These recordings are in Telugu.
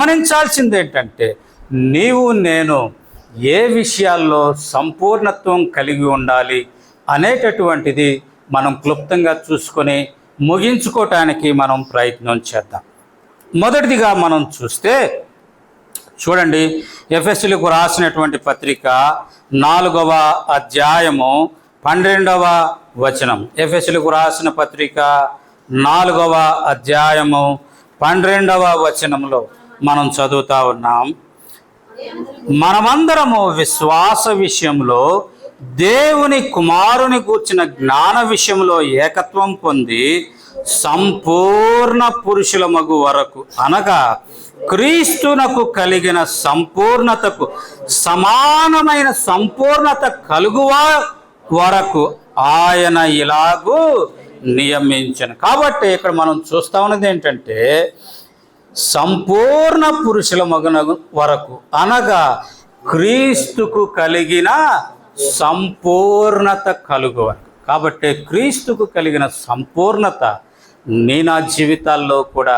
గమనించాల్సింది ఏంటంటే నీవు నేను ఏ విషయాల్లో సంపూర్ణత్వం కలిగి ఉండాలి అనేటటువంటిది మనం క్లుప్తంగా చూసుకొని ముగించుకోవటానికి మనం ప్రయత్నం చేద్దాం. మొదటిదిగా మనం చూస్తే చూడండి ఎఫ్ఎస్సీలకు రాసినటువంటి పత్రిక నాలుగవ అధ్యాయము పన్నెండవ వచనం. ఎఫ్ఎస్సీలకు రాసిన పత్రిక నాలుగవ అధ్యాయము పన్నెండవ వచనంలో మనం చదువుతా ఉన్నాం. మనమందరము విశ్వాస విషయంలో దేవుని కుమారుని కూర్చిన జ్ఞాన విషయంలో ఏకత్వం పొంది సంపూర్ణ పురుషుల మగు వరకు అనగా క్రీస్తునకు కలిగిన సంపూర్ణతకు సమానమైన సంపూర్ణత కలుగువా వరకు ఆయన ఇలాగూ నియమించను. కాబట్టి ఇక్కడ మనం చూస్తా ఉన్నది ఏంటంటే సంపూర్ణ పురుషుల మగనగు వరకు అనగా క్రీస్తుకు కలిగిన సంపూర్ణత కలుగు వరకు కాబట్టి క్రీస్తుకు కలిగిన సంపూర్ణత నీ నా జీవితాల్లో కూడా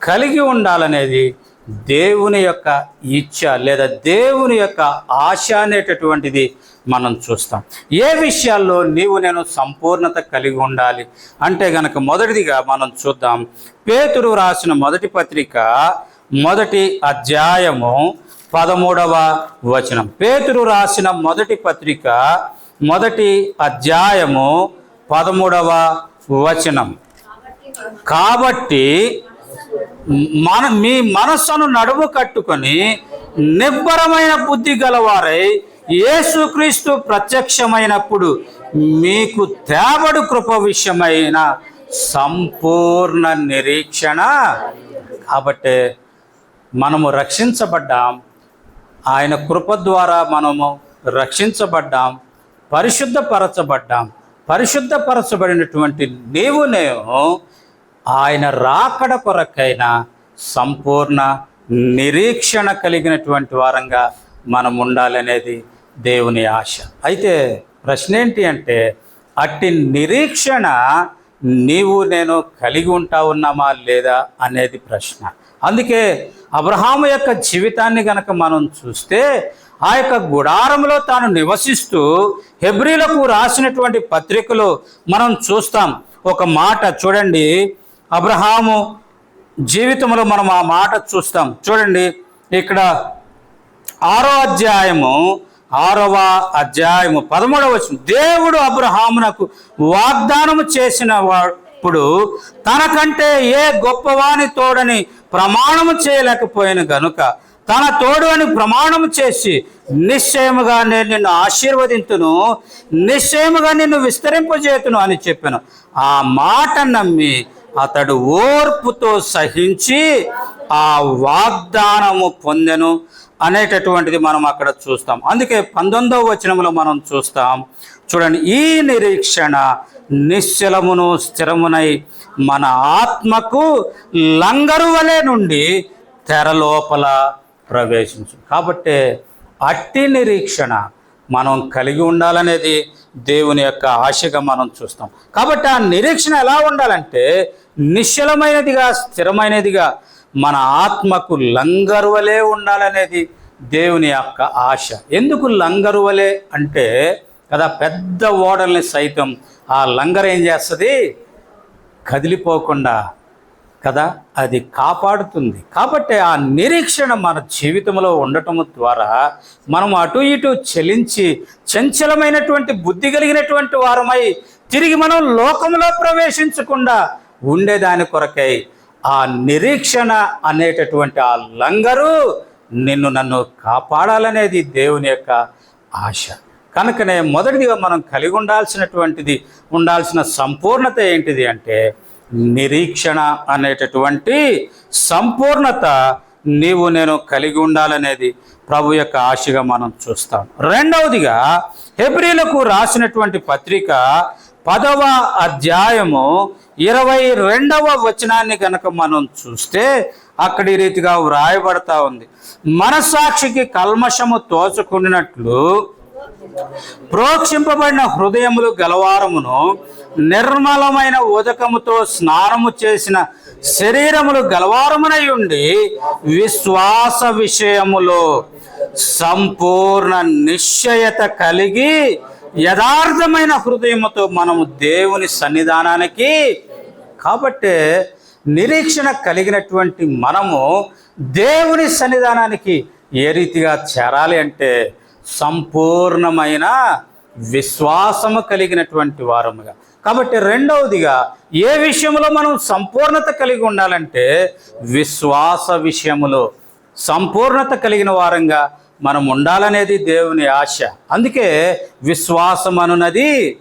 కలిగి ఉండాలనేది దేవుని యొక్క ఇచ్చ లేదా దేవుని యొక్క ఆశ అనేటటువంటిది మనం చూస్తాం. ఏ విషయాల్లో నీవు నేను సంపూర్ణత కలిగి ఉండాలి? అంటే గనక మొదటిదిగా మనం చూద్దాం. పేతురు రాసిన మొదటి పత్రిక మొదటి అధ్యాయము పదమూడవ వచనం. పేతురు రాసిన మొదటి పత్రిక మొదటి అధ్యాయము పదమూడవ వచనం. కాబట్టి మన మీ మనస్సును నడుము కట్టుకొని నిబ్బరమైన బుద్ధి గలవారై యేసుక్రీస్తు ప్రత్యక్షమైనప్పుడు మీకు తేబడు కృప విషయమైన సంపూర్ణ నిరీక్షణ. కాబట్టి మనము రక్షించబడ్డాం. ఆయన కృప ద్వారా మనము రక్షించబడ్డాం. పరిశుద్ధపరచబడ్డాం. పరిశుద్ధపరచబడినటువంటి నీవు నేను ఆయన రాకడ కొరకైన సంపూర్ణ నిరీక్షణ కలిగినటువంటి వారంగా మనం ఉండాలనేది దేవుని ఆశ. అయితే ప్రశ్న ఏంటి అంటే అట్టి నిరీక్షణ నీవు నేను కలిగి ఉంటా ఉన్నామా లేదా అనేది ప్రశ్న. అందుకే అబ్రహాము యొక్క జీవితాన్ని గనక మనం చూస్తే ఆ యొక్క గుడారంలో తాను నివసిస్తూ హెబ్రిలకు రాసినటువంటి పత్రికలు మనం చూస్తాం. ఒక మాట చూడండి. అబ్రహాము జీవితంలో మనం ఆ మాట చూస్తాం. చూడండి. ఇక్కడ ఆరో అధ్యాయము ఆరవ అధ్యాయము పదమూడవ వచనం. దేవుడు అబ్రహామునకు వాగ్దానము చేసిన వాడు తనకంటే ఏ గొప్పవాని తోడని ప్రమాణము చేయలేకపోయిన గనుక తన తోడు అని ప్రమాణము చేసి నిశ్చయముగా నేను నిన్ను ఆశీర్వదింతును నిశ్చయముగా నిన్ను విస్తరింపజేతును అని చెప్పాను. ఆ మాట నమ్మి అతడు ఓర్పుతో సహించి ఆ వాగ్దానము పొందెను. అనేటటువంటిది మనం అక్కడ చూస్తాం. అందుకే పంతొమ్మిదవ వచనంలో మనం చూస్తాం. చూడండి ఈ నిరీక్షణ నిశ్చలమును స్థిరమునై మన ఆత్మకు లంగరు వలె నుండి తెర లోపల ప్రవేశించు. కాబట్టి అట్టి నిరీక్షణ మనం కలిగి ఉండాలనేది దేవుని యొక్క ఆశగా మనం చూస్తాం. కాబట్టి ఆ నిరీక్షణ ఎలా ఉండాలంటే నిశ్చలమైనదిగా స్థిరమైనదిగా మన ఆత్మకు లంగరువలే ఉండాలనేది దేవుని యొక్క ఆశ. ఎందుకు లంగరువలే అంటే కదా పెద్ద ఓడల్ని సైతం ఆ లంగర్ ఏం చేస్తుంది? కదిలిపోకుండా కదా అది కాపాడుతుంది. కాబట్టి ఆ నిరీక్షణ మన జీవితంలో ఉండటం ద్వారా మనం అటు ఇటు చలించి చంచలమైనటువంటి బుద్ధి కలిగినటువంటి వారమై తిరిగి మనం లోకంలో ప్రవేశించకుండా ఉండేదాని కొరకై ఆ నిరీక్షణ అనేటటువంటి ఆ లంగరు నిన్ను నన్ను కాపాడాలనేది దేవుని యొక్క ఆశ. కనుకనే మొదటిదిగా మనం కలిగి ఉండాల్సినటువంటిది ఉండాల్సిన సంపూర్ణత ఏంటిది అంటే నిరీక్షణ అనేటటువంటి సంపూర్ణత నీవు నేను కలిగి ఉండాలనేది ప్రభు యొక్క ఆశగా మనం చూస్తాం. రెండవదిగా హెబ్రిలకు రాసినటువంటి పత్రిక పదవ అధ్యాయము ఇరవై రెండవ వచనాన్ని కనుక మనం చూస్తే అక్కడి రీతిగా వ్రాయబడతా ఉంది. మనసాక్షికి కల్మషము తోచుకున్నట్లు ప్రోక్షింపబడిన హృదయములు గలవారమును నిర్మలమైన ఉదకముతో స్నానము చేసిన శరీరములు గలవారమునై ఉండి విశ్వాస విషయములో సంపూర్ణ నిశ్చయత కలిగి యథార్థమైన హృదయముతో మనము దేవుని సన్నిధానానికి కాబట్టే నిరీక్షణ కలిగినటువంటి మనము దేవుని సన్నిధానానికి ఏ రీతిగా చేరాలి అంటే సంపూర్ణమైన విశ్వాసము కలిగినటువంటి వారముగా. కాబట్టి రెండవదిగా ఏ విషయంలో మనం సంపూర్ణత కలిగి ఉండాలంటే విశ్వాస విషయములో సంపూర్ణత కలిగిన వారంగా మనం ఉండాలనేది దేవుని ఆశ. అందుకే విశ్వాసం అనున్నది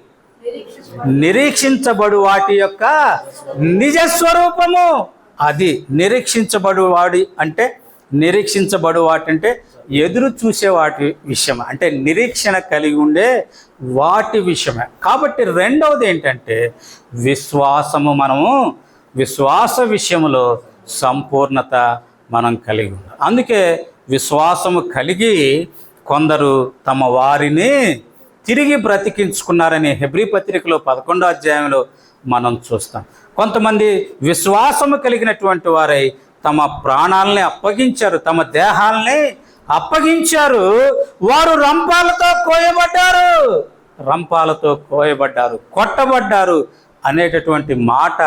నిరీక్షించబడు వాటి యొక్క నిజ స్వరూపము. అది నిరీక్షించబడు వాడి అంటే నిరీక్షించబడు వాటి అంటే ఎదురు చూసే వాటి విషయం అంటే నిరీక్షణ కలిగి ఉండే వాటి విషయమే. కాబట్టి రెండవది ఏంటంటే విశ్వాసము మనము విశ్వాస విషయంలో సంపూర్ణత మనం కలిగి ఉన్నాం అందుకే విశ్వాసము కలిగి కొందరు తమ వారిని తిరిగి బ్రతికించుకున్నారని హెబ్రి పత్రికలో పదకొండో అధ్యాయంలో మనం చూస్తాం. కొంతమంది విశ్వాసము కలిగినటువంటి వారై తమ ప్రాణాలని అప్పగించారు తమ దేహాలని అప్పగించారు వారు రంపాలతో కోయబడ్డారు. రంపాలతో కోయబడ్డారు కొట్టబడ్డారు అనేటటువంటి మాట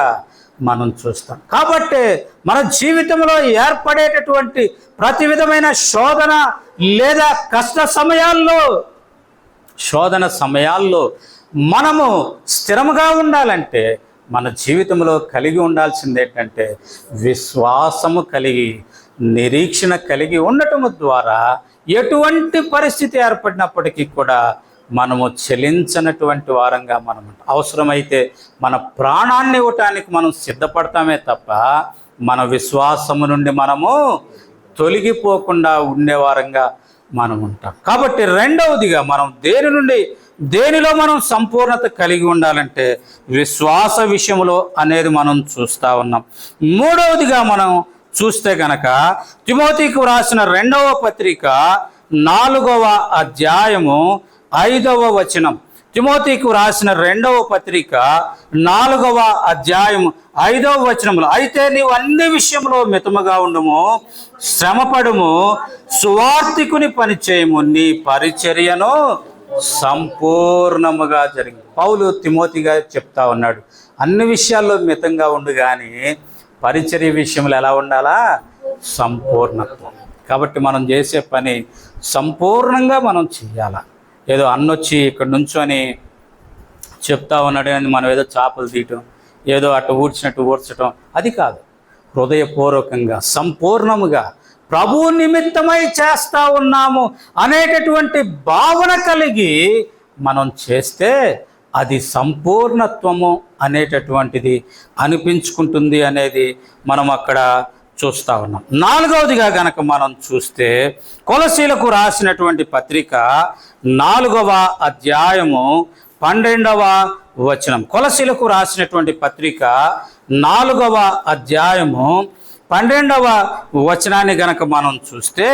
మనం చూస్తాం. కాబట్టి మన జీవితంలో ఏర్పడేటటువంటి ప్రతి విధమైన శోధన లేదా కష్ట సమయాల్లో శోధన సమయాల్లో మనము స్థిరముగా ఉండాలంటే మన జీవితంలో కలిగి ఉండాల్సింది ఏంటంటే విశ్వాసము కలిగి నిరీక్షణ కలిగి ఉండటము ద్వారా ఎటువంటి పరిస్థితి ఏర్పడినప్పటికీ కూడా మనము చెలించనటువంటి వారంగా మనం అవసరమైతే మన ప్రాణాన్ని ఇవ్వటానికి మనం సిద్ధపడతామే తప్ప మన విశ్వాసము నుండి మనము తొలగిపోకుండా ఉండేవారంగా మనం ఉంటాం. కాబట్టి రెండవదిగా మనం దేని నుండి దేనిలో మనం సంపూర్ణత కలిగి ఉండాలంటే విశ్వాస విషయంలో అనేది మనం చూస్తూ ఉన్నాం. మూడవదిగా మనం చూస్తే గనక తిమోతికి వ్రాసిన రెండవ పత్రిక నాలుగవ అధ్యాయము ఐదవ వచనం. తిమోతికి వ్రాసిన రెండవ పత్రిక నాలుగవ అధ్యాయం ఐదవ వచనంలో అయితే నీవు అన్ని విషయంలో మితముగా ఉండము శ్రమపడము సువార్థికుని పని చేయము. నీ పరిచర్యను సంపూర్ణముగా జరిగింది పౌలు తిమోతిగా చెప్తా ఉన్నాడు. అన్ని విషయాల్లో మితంగా ఉండు కానీ పరిచర్య విషయంలో ఎలా ఉండాలా? సంపూర్ణత్వం. కాబట్టి మనం చేసే పని సంపూర్ణంగా మనం చేయాలా? ఏదో అన్నొచ్చి ఇక్కడ నుంచొని చెప్తా ఉన్నాడు అని మనం ఏదో చేపలు తీయటం ఏదో అటు ఊడ్చినట్టు ఊడ్చటం అది కాదు. హృదయపూర్వకంగా సంపూర్ణముగా ప్రభు నిమిత్తమై చేస్తా ఉన్నాము అనేటటువంటి భావన కలిగి మనం చేస్తే అది సంపూర్ణత్వము అనేటటువంటిది అనిపించుకుంటుంది అనేది మనం అక్కడ చూస్తూ ఉన్నాం. నాలుగవదిగా గనక మనం చూస్తే కొలసీలకు రాసినటువంటి పత్రిక నాలుగవ అధ్యాయము పన్నెండవ వచనం. కొలసీలకు రాసినటువంటి పత్రిక నాలుగవ అధ్యాయము పన్నెండవ వచనాన్ని గనక మనం చూస్తే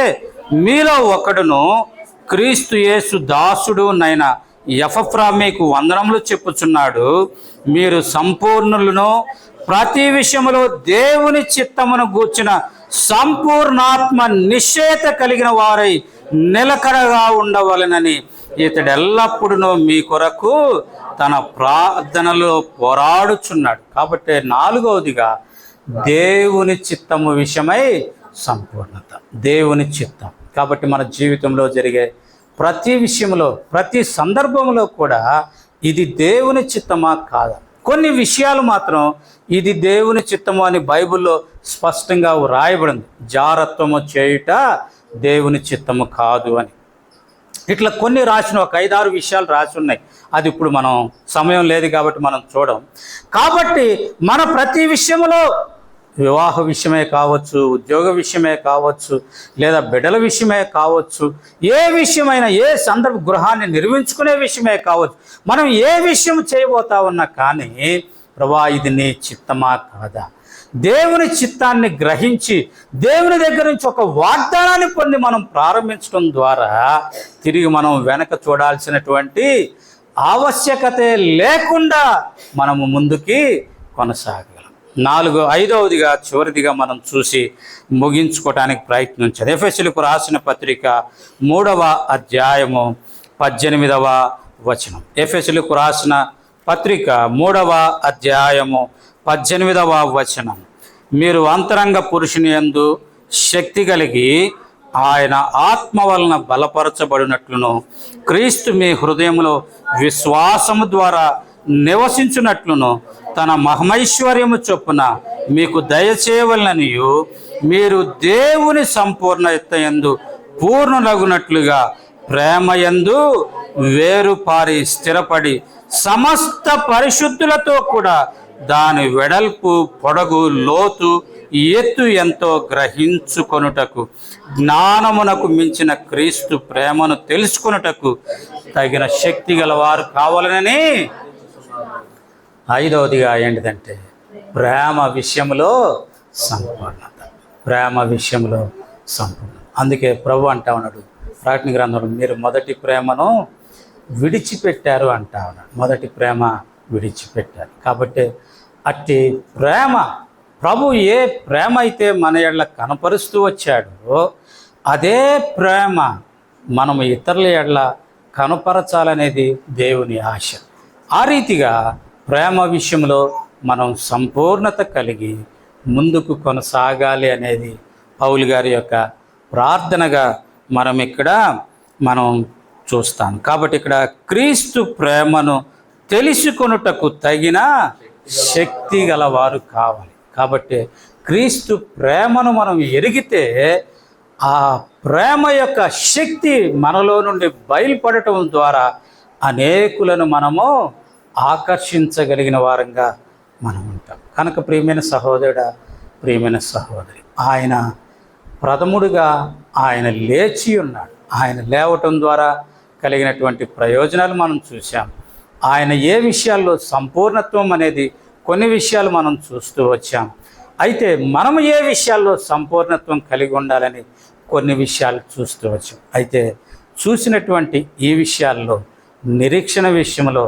మీలో ఒకడును క్రీస్తు యేసు దాసుడు నైన ఎఫఫ్రా మీకు వందనములు చెప్పుచున్నాడు. మీరు సంపూర్ణులను ప్రతి విషయంలో దేవుని చిత్తమును గూర్చిన సంపూర్ణాత్మ నిశ్చేత కలిగిన వారై నిలకడగా ఉండవలెనని ఇతడు ఎల్లప్పుడూ మీ కొరకు తన ప్రార్థనలో పోరాడుచున్నాడు. కాబట్టి నాలుగవదిగా దేవుని చిత్తము విషయమై సంపూర్ణత దేవుని చిత్తం. కాబట్టి మన జీవితంలో జరిగే ప్రతి విషయంలో ప్రతి సందర్భంలో కూడా ఇది దేవుని చిత్తమా కాదా? కొన్ని విషయాలు మాత్రం ఇది దేవుని చిత్తము అని బైబిల్లో స్పష్టంగా వ్రాయబడింది. జారత్వము చేయుట దేవుని చిత్తము కాదు అని. ఇట్లా కొన్ని రాసిన ఒక ఐదారు విషయాలు రాసి ఉన్నాయి అది ఇప్పుడు మనం సమయం లేదు కాబట్టి మనం చూడం. కాబట్టి మన ప్రతి విషయంలో వివాహ విషయమే కావచ్చు ఉద్యోగ విషయమే కావచ్చు లేదా బిడ్డల విషయమే కావచ్చు ఏ విషయమైనా ఏ సందర్భ గృహాన్ని నిర్మించుకునే విషయమే కావచ్చు. మనం ఏ విషయం చేయబోతా ఉన్నా కానీ ప్రభా ఇది నీ చిత్తమా కాదా? దేవుని చిత్తాన్ని గ్రహించి దేవుని దగ్గర నుంచి ఒక వాగ్దానాన్ని పొంది మనం ప్రారంభించడం ద్వారా తిరిగి మనం వెనక చూడాల్సినటువంటి ఆవశ్యకత లేకుండా మనము ముందుకి కొనసాగలం నాలుగు ఐదవదిగా చివరిదిగా మనం చూసి ముగించుకోవడానికి ప్రయత్నించాలి ఎఫ్ఎస్లకు రాసిన పత్రిక మూడవ అధ్యాయము పద్దెనిమిదవ వచనం. ఎఫ్ఎస్లకు రాసిన పత్రిక మూడవ అధ్యాయము పద్దెనిమిదవ వచనం. మీరు అంతరంగ పురుషుని యందు శక్తి కలిగి ఆయన ఆత్మ వలన బలపరచబడినట్లును క్రీస్తు మీ హృదయంలో విశ్వాసము ద్వారా నివసించున్నట్లును తన మహమైశ్వర్యము చొప్పున మీకు దయచేయవలననియు మీరు దేవుని సంపూర్ణత యందు ప్రేమ ఎందు వేరుపారి స్థిరపడి సమస్త పరిశుద్ధులతో కూడా దాని వెడల్పు పొడగు లోతు ఎత్తు ఎంతో గ్రహించుకొనుటకు జ్ఞానమునకు మించిన క్రీస్తు ప్రేమను తెలుసుకొనుటకు తగిన శక్తి గలవారు కావాలనని ఐదవదిగా ఏంటిదంటే ప్రేమ విషయంలో సంపూర్ణత. ప్రేమ విషయంలో సంపూర్ణత. అందుకే ప్రభు అంటా ఉన్నాడు ప్రాటిని గ్రంథంలో మీరు మొదటి ప్రేమను విడిచిపెట్టారు అంటా మొదటి ప్రేమ విడిచిపెట్టారు కాబట్టి అట్టి ప్రేమ ప్రభు ఏ ప్రేమ అయితే మన ఎళ్ళ కనపరుస్తూ వచ్చాడో అదే ప్రేమ మనము ఇతరుల ఎడ్ల కనపరచాలనేది దేవుని ఆశ. ఆ రీతిగా ప్రేమ విషయంలో మనం సంపూర్ణత కలిగి ముందుకు కొనసాగాలి అనేది పౌలు గారి యొక్క ప్రార్థనగా మనం ఇక్కడ మనం చూస్తాం కాబట్టి ఇక్కడ క్రీస్తు ప్రేమను తెలుసుకొనుటకు తగిన శక్తి గలవారు కావాలి. కాబట్టి క్రీస్తు ప్రేమను మనం ఎరిగితే ఆ ప్రేమ యొక్క శక్తి మనలో నుండి బయలుపడటం ద్వారా అనేకులను మనము ఆకర్షించగలిగిన వారంగా మనం ఉంటాం. కనుక ప్రియమైన సహోదరుడ ప్రియమైన సహోదరి ఆయన ప్రథముడుగా ఆయన లేచి ఉన్నాడు. ఆయన లేవటం ద్వారా కలిగినటువంటి ప్రయోజనాలు మనం చూసాం ఆయన ఏ విషయాల్లో సంపూర్ణత్వం అనేది కొన్ని విషయాలు మనం చూస్తూ వచ్చాం. అయితే మనం ఏ విషయాల్లో సంపూర్ణత్వం కలిగి ఉండాలని కొన్ని విషయాలు చూస్తూ వచ్చాం. అయితే చూసినటువంటి ఈ విషయాల్లో నిరీక్షణ విషయంలో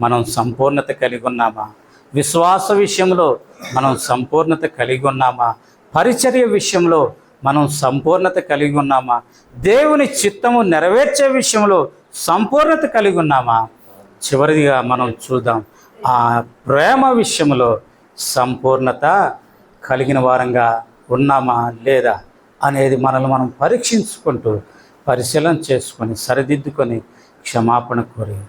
మనం సంపూర్ణత కలిగి ఉన్నామా? విశ్వాస విషయంలో మనం సంపూర్ణత కలిగి ఉన్నామా? పరిచర్య విషయంలో మనం సంపూర్ణత కలిగి ఉన్నామా? దేవుని చిత్తము నెరవేర్చే విషయంలో సంపూర్ణత కలిగి ఉన్నామా? చివరిదిగా మనం చూద్దాం. ఆ ప్రేమ విషయంలో సంపూర్ణత కలిగిన వారంగా ఉన్నామా లేదా అనేది మనల్ని మనం పరీక్షించుకుంటూ పరిశీలన చేసుకొని సరిదిద్దుకొని క్షమాపణ కోరి